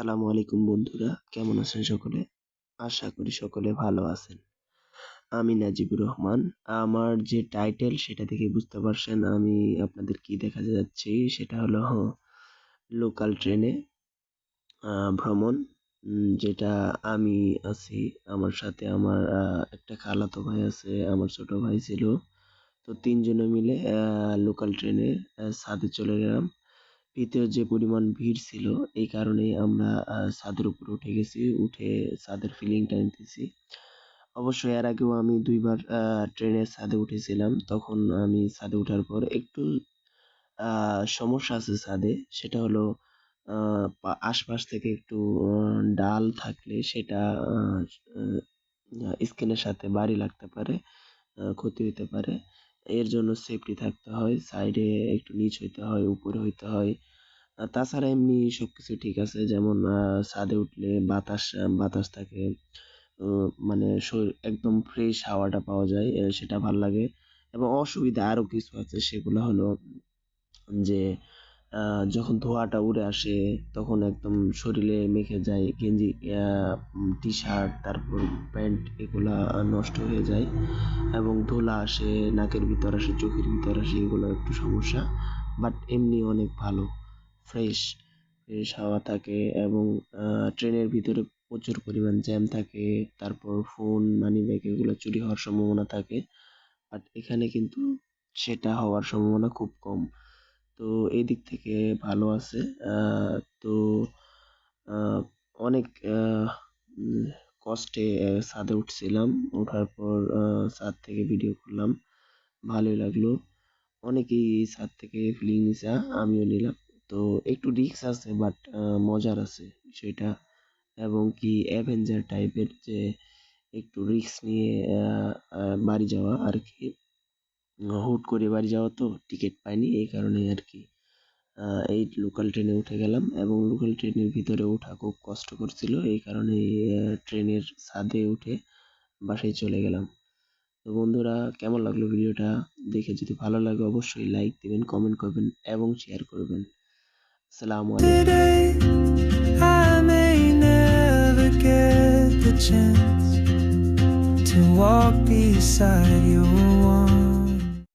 আসসালামু আলাইকুম বন্ধুরা, কেমন আছেন সকলে? আশা করি সকলে ভালো আছেন। আমি নাজিবুর রহমান, আমার যে টাইটেল সেটা থেকে বুঝতে পারছেন আমি আপনাদের কি দেখা যাচ্ছি, সেটা হলো লোকাল ট্রেনে ভ্রমণ যেটা আমি আছি, আমার সাথে আমার একটা খালাতো ভাই আছে, আমার ছোট ভাই ছিল। তো তিনজনে মিলে লোকাল ট্রেনে ছাদে চলে গেলাম। ভিতরে যে পরিমাণ ভিড় ছিল, এই কারণেই আমরা ছাদের উপরে উঠে গেছি, উঠে ছাদের ফিলিংটা নিতেছি। অবশ্য এর আগেও আমি দুইবার ট্রেনের ছাদে উঠেছিলাম। তখন আমি ছাদে ওঠার পর একটু সমস্যা আছে ছাদে। সেটা হলো আশপাশ থেকে একটু ডাল থাকলে সেটা স্কিনের সাথে বাড়ি লাগতে পারে ক্ষতি হতে পারে। এর জন্য সেফটি থাকতে হয়, সাইডে একটু নিচ হইতে হয়, উপরে হইতে হয়। তাছাড়া এমনি সবকিছু ঠিক আছে, যেমন ছাদে উঠলে বাতাস বাতাস থাকে মানে শরীর একদম ফ্রেশ হাওয়াটা পাওয়া যায় সেটা ভালো লাগে। এবং অসুবিধা আরও কিছু আছে, সেগুলো হলো যে যখন ধোঁয়াটা উড়ে আসে, তখন একদম শরীরে মেখে যায়, গেঞ্জি টি শার্ট তারপর প্যান্ট, এগুলা নষ্ট হয়ে যায়। এবং ধুলা আসে, নাকের ভিতর আসে, চোখের ভিতর আসে, এগুলো একটু সমস্যা বাট এমনি অনেক ভালো। ফ্রেশ ফ্রেশ হাওয়া থাকে এবং ট্রেনের ভিতরে প্রচুর পরিমাণ জ্যাম থাকে, তারপর ফোন মানি ব্যাগ এগুলো চুরি হওয়ার সম্ভাবনা থাকে বাট এখানে কিন্তু সেটা হওয়ার সম্ভাবনা খুব কম। তো এই দিক থেকে ভালো আছে তো অনেক কষ্টে ছাদে উঠছিলাম, ওঠার পর ছাদ থেকে ভিডিও করলাম, ভালোই লাগল। অনেকেই ছাদ থেকে ফিলিং নিছে আমিও নিলাম। তো একটু রিস্ক আছে বাট মজার আছে বিষয়টা। এবং কি অ্যাভেঞ্জার টাইপের যে একটু রিস্ক নিয়ে বাড়ি যাওয়া আর কি। হুট করে বাড়ি যাওয়া তো টিকিট পাইনি, এই কারণে আর কি। এই লোকাল ট্রেনে উঠে গেলাম এবং লোকাল ট্রেনের ভিতরে ওঠা খুব কষ্টকর ছিল এই কারণে ট্রেনের ছাদে উঠে বাসায় চলে গেলাম। তো বন্ধুরা, কেমন লাগল ভিডিওটা? দেখে যদি ভালো লাগে অবশ্যই লাইক দেবেন কমেন্ট করবেন এবং শেয়ার করবেন। Assalamu alaikum. to walk beside your one.